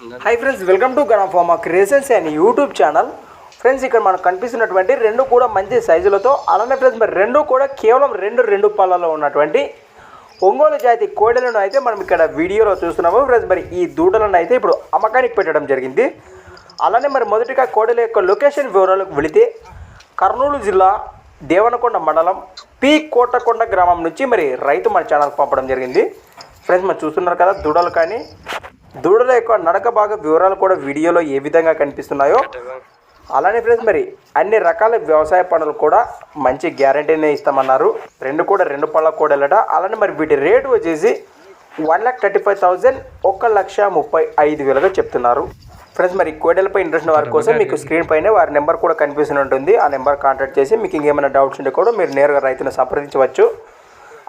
High friends welcome to గణఫార్మా creations and YouTube channel friends ఇక్కడ మనకు కనిపిస్తున్నటువంటి రెండు కూడా మంచి సైజులతో అలానే ఫ్రెండ్స్ మరి రెండు కూడా కేవలం రెండు రెండు పళ్ళలో ఉన్నటువంటి ఒంగోలు జాతి కోడెలను అయితే మనం ఇక్కడ వీడియోలో చూస్తున్నాము. ఫ్రెండ్స్ మరి ఈ దూడలను అయితే ఇప్పుడు అమ్మకానికి పెట్టడం జరిగింది. అలానే మరి మొదటిగా కోడెల యొక్క లొకేషన్ వివరాలకు వెళితే కర్నూలు జిల్లా దేవనకొండ మండలం పి కోటకొండ గ్రామం నుంచి మరి రైతు మన ఛానల్కి పంపడం జరిగింది. ఫ్రెండ్స్ మరి చూస్తున్నారు కదా దూడలు కానీ దూడల యొక్క నడక భాగ వివరాలు కూడా వీడియోలో ఏ విధంగా కనిపిస్తున్నాయో. అలానే ఫ్రెండ్స్ మరి అన్ని రకాల వ్యవసాయ పనులు కూడా మంచి గ్యారంటీనే ఇస్తామన్నారు. రెండు కూడా రెండు పళ్ళ కూడలట. అలానే మరి వీటి రేటు వచ్చేసి one lakh thirty five thousand ఒక లక్ష ముప్పై ఐదు వేలుగా చెప్తున్నారు. ఫ్రెండ్స్ మరి కోడెలపై ఇంట్రెస్ట్ ఉన్న వారి కోసం మీకు స్క్రీన్ పైన వారి నెంబర్ కూడా కనిపిస్తూనే ఉంటుంది. ఆ నెంబర్ కాంటాక్ట్ చేసి మీకు ఇంకేమైనా డౌట్స్ ఉంటే కూడా మీరు నేరుగా రైతును సంప్రదించవచ్చు.